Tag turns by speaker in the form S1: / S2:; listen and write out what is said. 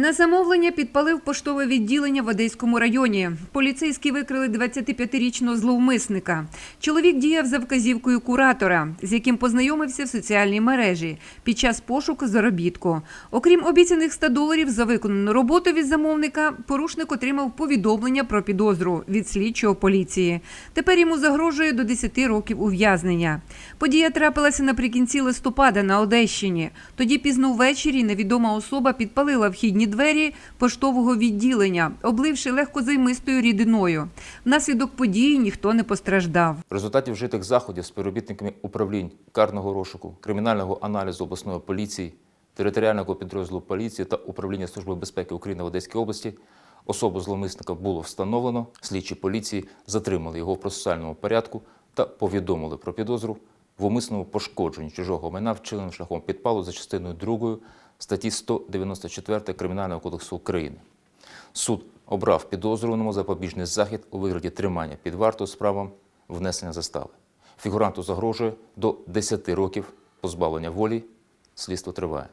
S1: На замовлення підпалив поштове відділення в Одеському районі. Поліцейські викрили 25-річного зловмисника. Чоловік діяв за вказівкою куратора, з яким познайомився в соціальній мережі під час пошуку заробітку. Окрім обіцяних 100 доларів за виконану роботу від замовника, порушник отримав повідомлення про підозру від слідчого поліції. Тепер йому загрожує до 10 років ув'язнення. Подія трапилася наприкінці листопада на Одещині. Тоді пізно ввечері невідома особа підпалила вхідні двері поштового відділення, обливши легкозаймистою рідиною. Внаслідок події ніхто не постраждав.
S2: В результаті вжитих заходів співробітниками управлінь карного розшуку, кримінального аналізу обласної поліції, територіального підрозділу поліції та управління Служби безпеки України в Одеській області особу зловмисника було встановлено. Слідчі поліції затримали його в процесуальному порядку та повідомили про підозру в умисному пошкодженні чужого майна вчиненим шляхом підпалу за частиною 2 статті 194 Кримінального кодексу України. Суд обрав підозрюваному запобіжний захід у вигляді тримання під вартою з внесення застави. Фігуранту загрожує до 10 років позбавлення волі. Слідство триває.